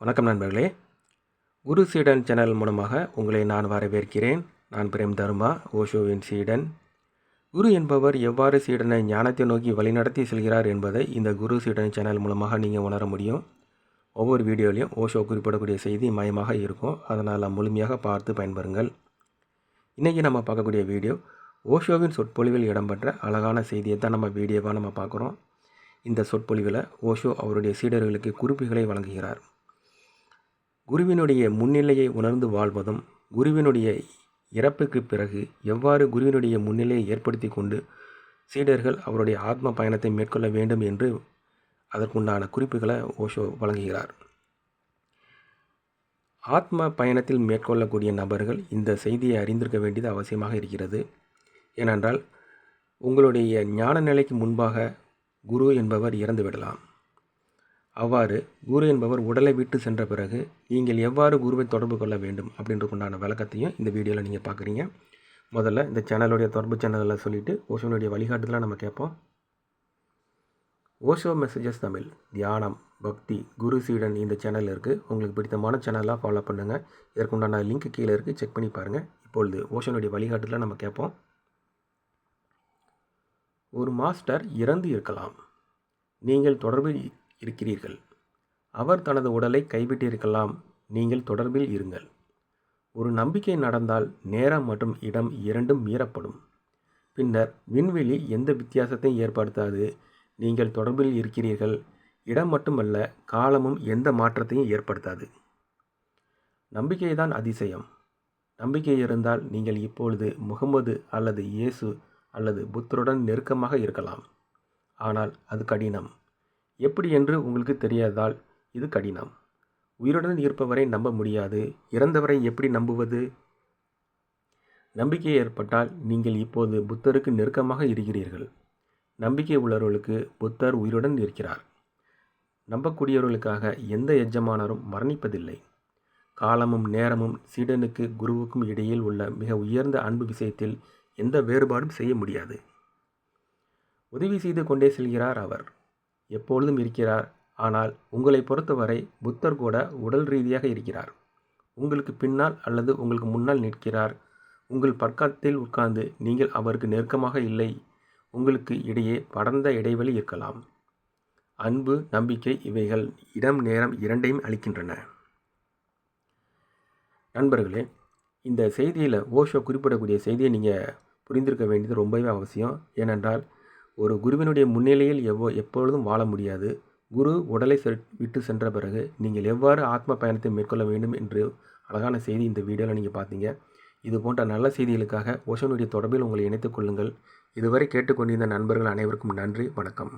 வணக்கம் நண்பர்களே. குரு சீடன் சேனல் மூலமாக உங்களை நான் வரவேற்கிறேன். நான் பிரேம் தர்மா ஓஷோவின் சீடன். குரு என்பவர் எவ்வாறு சீடனை ஞானத்தை நோக்கி வழிநடத்தி செல்கிறார் என்பதை இந்த குரு சீடன் சேனல் மூலமாக நீங்கள் உணர முடியும். ஒவ்வொரு வீடியோலையும் ஓஷோ குறிப்பிடக்கூடிய செய்தி மயமாக இருக்கும். அதனால் முழுமையாக பார்த்து பயன்பெறுங்கள். இன்றைக்கி நம்ம பார்க்கக்கூடிய வீடியோ ஓஷோவின் சொற்பொழிவில் இடம்பெற்ற அழகான செய்தியை தான் நம்ம வீடியோவாக நம்ம பார்க்குறோம். இந்த சொற்பொழிவில் ஓஷோ அவருடைய சீடர்களுக்கு குறிப்புகளை வழங்குகிறார். குருவினுடைய முன்னிலையை உணர்ந்து வாழ்வதும் குருவினுடைய இறப்புக்கு பிறகு எவ்வாறு குருவினுடைய முன்னிலையை ஏற்படுத்தி கொண்டு சீடர்கள் அவருடைய ஆத்ம பயணத்தை மேற்கொள்ள வேண்டும் என்று அதற்குண்டான குறிப்புகளை ஓஷோ வழங்குகிறார். ஆத்ம பயணத்தில் மேற்கொள்ளக்கூடிய நபர்கள் இந்த செய்தியை அறிந்திருக்க வேண்டியது அவசியமாக இருக்கிறது. ஏனென்றால் உங்களுடைய ஞான நிலைக்கு முன்பாக குரு என்பவர் இறந்து விடலாம் அவ்வாறு குரு என்பவர் உடலை விட்டு சென்ற பிறகு நீங்கள் எவ்வாறு குருவை தொடர்பு கொள்ள வேண்டும் அப்படின்றக்குண்டான விளக்கத்தையும் இந்த வீடியோவில் நீங்கள் பார்க்குறீங்க முதல்ல இந்த சேனலுடைய தொடர்பு சேனலில் சொல்லிவிட்டு ஓஷோனுடைய வழிகாட்டுதலாக நம்ம கேட்போம் ஓஷோ மெசேஜஸ் தமிழ் தியானம் பக்தி குரு சீடன் இந்த சேனலில் இருக்குது உங்களுக்கு பிடித்தமான சேனலாக ஃபாலோ பண்ணுங்கள் இதற்குண்டான லிங்க் கீழே இருக்குது செக் பண்ணி பாருங்கள் இப்பொழுது ஓஷோனுடைய வழிகாட்டுதலாக நம்ம கேட்போம் ஒரு மாஸ்டர் இறந்து இருக்கலாம். நீங்கள் தொடர்பில் இருக்கிறீர்கள். அவர் தனது உடலை கைவிட்டிருக்கலாம். நீங்கள் தொடர்பில் இருங்கள். ஒரு நம்பிக்கை நடந்தால் நேரம் மற்றும் இடம் இரண்டும் மீறப்படும். பின்னர் விண்வெளி எந்த வித்தியாசத்தையும் ஏற்படுத்தாது. நீங்கள் தொடர்பில் இருக்கிறீர்கள். இடம் மட்டுமல்ல காலமும் எந்த மாற்றத்தையும் ஏற்படுத்தாது. நம்பிக்கைதான் அதிசயம். நம்பிக்கை இருந்தால் நீங்கள் இப்பொழுது முகமது அல்லது இயேசு அல்லது புத்தருடன் நெருக்கமாக இருக்கலாம். ஆனால் அது கடினம். எப்படி என்று உங்களுக்கு தெரியாதால் இது கடினம். உயிருடன் இருப்பவரை நம்ப முடியாது. இறந்தவரை எப்படி நம்புவது? நம்பிக்கை ஏற்பட்டால் நீங்கள் இப்போது புத்தருக்கு நெருக்கமாக இருக்கிறீர்கள். நம்பிக்கை உள்ளவர்களுக்கு புத்தர் உயிருடன் இருக்கிறார். நம்பக்கூடியவர்களுக்காக எந்த எஜமானரும் மரணிப்பதில்லை. காலமும் நேரமும் சீடனுக்கு குருவுக்கும் இடையில் உள்ள மிக உயர்ந்த அன்பு விஷயத்தில் எந்த வேறுபாடும் செய்ய முடியாது. உதவி செய்து கொண்டே செல்கிறார் அவர். எப்பொழுதும் இருக்கிறார். ஆனால் உங்களை பொறுத்தவரை புத்தர் கூட உடல் ரீதியாக இருக்கிறார். உங்களுக்கு பின்னால் அல்லது உங்களுக்கு முன்னால் நிற்கிறார். உங்கள் பக்கத்தில் உட்கார்ந்து நீங்கள் அவருக்கு நெருக்கமாக இல்லை. உங்களுக்கு இடையே படர்ந்த இடைவெளி இருக்கலாம். அன்பு நம்பிக்கை இவைகள் இடம் நேரம் இரண்டையும் அளிக்கின்றன. நண்பர்களே இந்த செய்தியில் ஓஷோ குறிப்பிடக்கூடிய செய்தியை நீங்கள் புரிந்திருக்க வேண்டியது ரொம்பவே அவசியம். ஏனென்றால் ஒரு குருவினுடைய முன்னிலையில் எவ்வளோ எப்பொழுதும் வாழ முடியாது. குரு உடலை விட்டு சென்ற பிறகு நீங்கள் எவ்வாறு ஆத்ம பயணத்தை மேற்கொள்ள வேண்டும் என்று அழகான செய்தி இந்த வீடியோவில் நீங்கள் பார்த்தீங்க இது போன்ற நல்ல செய்திகளுக்காக ஓஷனுடைய தொடர்பில் உங்களை இணைத்துக் கொள்ளுங்கள். இதுவரை கேட்டுக்கொண்டிருந்த நண்பர்கள் அனைவருக்கும் நன்றி வணக்கம்.